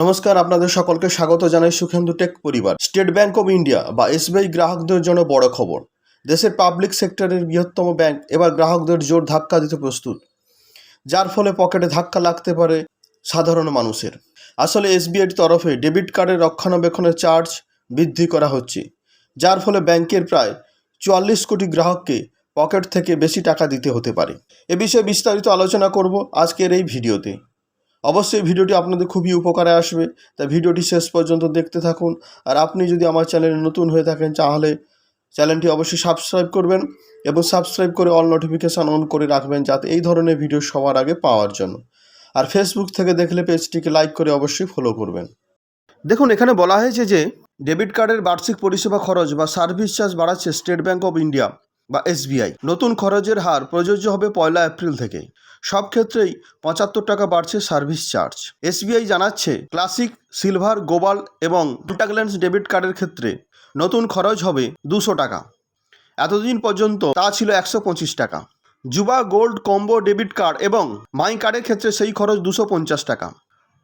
নমস্কার, আপনাদের সকলকে স্বাগত জানাই সুখেন্দু টেক পরিবার। স্টেট ব্যাংক অব ইন্ডিয়া বা এসবিআই গ্রাহকদের জন্য বড় খবর। দেশের পাবলিক সেক্টরের বৃহত্তম ব্যাংক এবার গ্রাহকদের জোর ধাক্কা দিতে প্রস্তুত। যার ফলে পকেটে ধাক্কা লাগতে পারে সাধারণ মানুষের। আসলে এসবিআইর তরফে ডেবিট কার্ডের রক্ষণাবেক্ষণের চার্জ বৃদ্ধি করা হচ্ছে, যার ফলে ব্যাংকের প্রায় চুয়াল্লিশ কোটি গ্রাহককে পকেট থেকে বেশি টাকা দিতে হতে পারে। এ বিষয়ে বিস্তারিত আলোচনা করব আজকের এই ভিডিওতে। অবশ্যই ভিডিওটি আপনাদের খুবই উপকারে আসবে। তাই ভিডিওটি শেষ পর্যন্ত দেখতে থাকুন। আর আপনি যদি আমার চ্যানেলে নতুন হয়ে থাকেন, তাহলে চ্যানেলটি অবশ্যই সাবস্ক্রাইব করবেন এবং সাবস্ক্রাইব করে অল নোটিফিকেশান অন করে রাখবেন যাতে এই ধরনের ভিডিও সবার আগে পাওয়ার জন্য। আর ফেসবুক থেকে দেখলে পেজটিকে লাইক করে অবশ্যই ফলো করবেন। দেখুন, এখানে বলা হয়েছে যে ডেবিট কার্ডের বার্ষিক পরিষেবা খরচ বা সার্ভিস চার্জ বাড়াচ্ছে স্টেট ব্যাংক অফ ইন্ডিয়া বা এসবিআই নতুন খরচের হার প্রযোজ্য হবে পয়লা এপ্রিল থেকে সব ক্ষেত্রেই পঁচাত্তর টাকা বাড়ছে সার্ভিস চার্জ। এসবিআই জানাচ্ছে, ক্লাসিক, সিলভার, গোবাল এবং কন্ট্যাক্টলেন্স ডেবিট কার্ডের ক্ষেত্রে নতুন খরচ হবে দুশো টাকা। এতদিন পর্যন্ত তা ছিল একশো পঁচিশ টাকা। যুবা গোল্ড কম্বো ডেবিট কার্ড এবং মাই কার্ডের ক্ষেত্রে সেই খরচ দুশো পঞ্চাশ টাকা।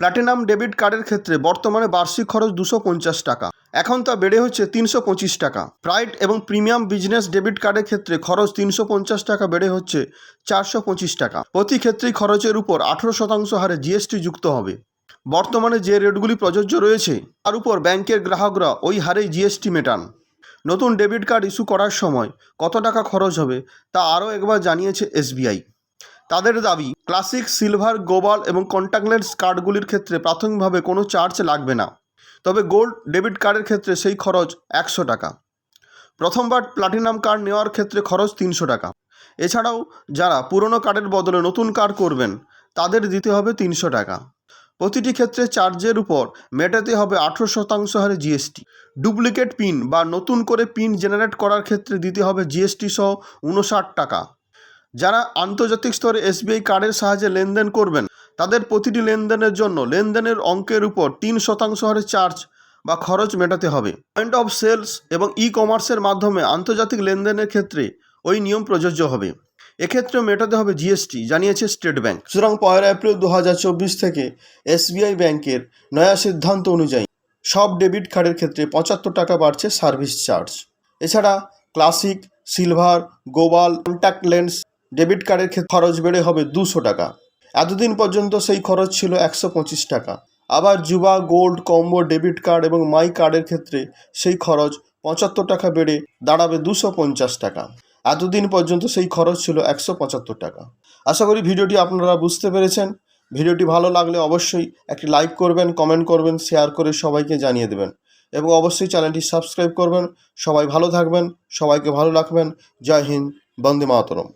প্ল্যাটিনাম ডেবিট কার্ডের ক্ষেত্রে বর্তমানে বার্ষিক খরচ দুশো পঞ্চাশ টাকা। এখন তা বেড়ে হচ্ছে তিনশো পঁচিশ টাকা। প্রাইড এবং প্রিমিয়াম বিজনেস ডেবিট কার্ডের ক্ষেত্রে খরচ তিনশো পঞ্চাশ টাকা, বেড়ে হচ্ছে চারশো পঁচিশ টাকা। প্রতি ক্ষেত্রেই খরচের উপর আঠেরো শতাংশ হারে জিএসটি যুক্ত হবে। বর্তমানে যে রেটগুলি প্রযোজ্য রয়েছে, তার উপর ব্যাংকের গ্রাহকরা ওই হারেই জিএসটি মেটান। নতুন ডেবিট কার্ড ইস্যু করার সময় কত টাকা খরচ হবে, তা আরও একবার জানিয়েছে এসবিআই তাদের দাবি, ক্লাসিক, সিলভার, গোবাল এবং কন্ট্যাক্টলেস কার্ডগুলির ক্ষেত্রে প্রাথমিকভাবে কোনো চার্জ লাগবে না। তবে গোল্ড ডেবিট কার্ডের ক্ষেত্রে সেই খরচ একশো টাকা। প্রথমবার প্লাটিনাম কার্ড নেওয়ার ক্ষেত্রে খরচ তিনশো টাকা। এছাড়াও যারা পুরনো কার্ডের বদলে নতুন কার্ড করবেন, তাদের দিতে হবে তিনশো টাকা। প্রতিটি ক্ষেত্রে চার্জের উপর মেটাতে হবে আঠেরো শতাংশ হারে জিএসটি। ডুপ্লিকেট পিন বা নতুন করে পিন জেনারেট করার ক্ষেত্রে দিতে হবে জিএসটি সহ উনষাট টাকা। যারা আন্তর্জাতিক স্তরে এসবিআই কার্ডের সাহায্যে লেনদেন করবেন তাদের প্রতিটি লেনদেনের জন্য লেনদেনের অঙ্কের উপর তিন শতাংশ হারে চার্জ বা খরচ মেটাতে হবে। পয়েন্ট অফ সেলস এবং ই কমার্সের মাধ্যমে আন্তর্জাতিক লেনদেনের ক্ষেত্রে ওই নিয়ম প্রযোজ্য হবে। এক্ষেত্রেও মেটাতে হবে জিএসটি, জানিয়েছে স্টেট ব্যাংক। সুতরাং পয়লা এপ্রিল দু হাজার চব্বিশ থেকে এসবিআই ব্যাংকের নয়া সিদ্ধান্ত অনুযায়ী সব ডেবিট কার্ডের ক্ষেত্রে পঁচাত্তর টাকা বাড়ছে সার্ভিস চার্জ। এছাড়া classic, silver, global contactless debit কার্ডের ক্ষেত্রে খরচ বেড়ে হবে দুশো টাকা। এতদিন পর্যন্ত সেই খরচ ছিল একশো পঁচিশ টাকা। আবার যুবা গোল্ড, কম্বো, ডেবিট কার্ড এবং মাই কার্ডের ক্ষেত্রে সেই খরচ পঁচাত্তর টাকা বেড়ে দাঁড়াবে দুশো পঞ্চাশ টাকা। এতদিন পর্যন্ত সেই খরচ ছিল একশো পঁচাত্তর টাকা। আশা করি ভিডিওটি আপনারা বুঝতে পেরেছেন। ভিডিওটি ভালো লাগলে অবশ্যই একটি লাইক করবেন, কমেন্ট করবেন, শেয়ার করে সবাইকে জানিয়ে দেবেন। এবং অবশ্যই চ্যানেলটি সাবস্ক্রাইব করবেন। সবাই ভালো থাকবেন, সবাইকে ভালো রাখবেন। জয় হিন্দ, বন্দে মাতরম।